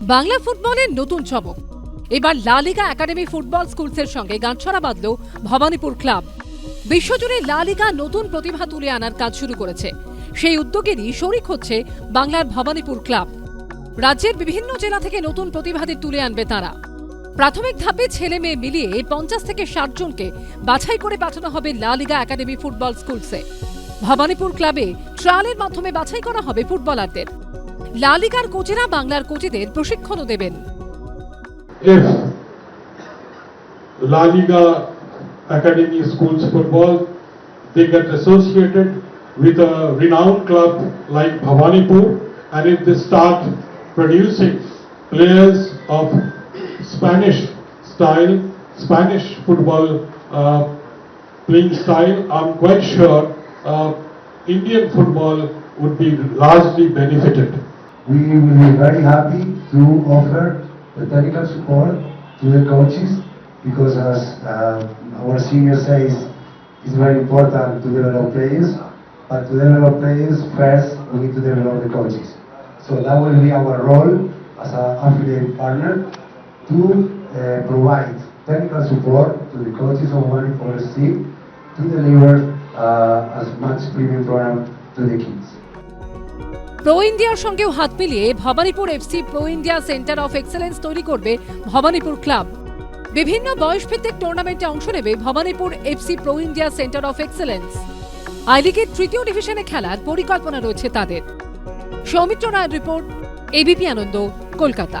বাংলা ফুটবলের নতুন চমক। এবার লা লিগা একাডেমি ফুটবল স্কুলসের সঙ্গে গাঁটছড়া বাঁধল ভবানীপুর ক্লাব। বিশ্বজুড়ে লা লিগা নতুন প্রতিভা তুলে আনার কাজ শুরু করেছে। সেই উদ্যোগেরই শরিক হচ্ছে বাংলার ভবানীপুর ক্লাব। রাজ্যের বিভিন্ন জেলা থেকে নতুন প্রতিভাদের তুলে আনবে তারা। প্রাথমিক ধাপে ছেলে মেয়ে মিলিয়ে পঞ্চাশ থেকে ষাট জনকে বাছাই করে পাঠানো হবে লালিগা একাডেমি ফুটবল স্কুলসে। ভবানীপুর ক্লাবে ট্রায়ালের মাধ্যমে বাছাই করা হবে ফুটবলারদের। লা কোচেরা বাংলার কোচেদের প্রশিক্ষণও দেবেন La Liga Academy Schools football, they get associated with a renowned club like Bhavanipur, and if they start producing players of Spanish style, Spanish football uh, playing style, I'm quite sure uh, Indian football would be largely benefited. We will be very happy to offer the technical support to the coaches because as uh, our senior says, it's very important to develop players, but to develop players first we need to develop the coaches. So that will be our role as an affiliate partner to uh, provide technical support to the coaches of Money for FC to deliver uh, as much premium program to the kids. Pro ইন্ডিয়ার সঙ্গেও হাত মিলিয়ে Bhawanipur FC pro India centre of excellence তৈরি করবে Bhawanipur club বিভিন্ন বয়সভিত্তিক টুর্নামেন্টে অংশ নেবে Bhawanipur FC pro India centre of excellence I লিগের তৃতীয় ডিভিশনে খেলার পরিকল্পনা রয়েছে তাদের। সৌমিত্র রায়ের রিপোর্ট এবিপি আনন্দ কলকাতা।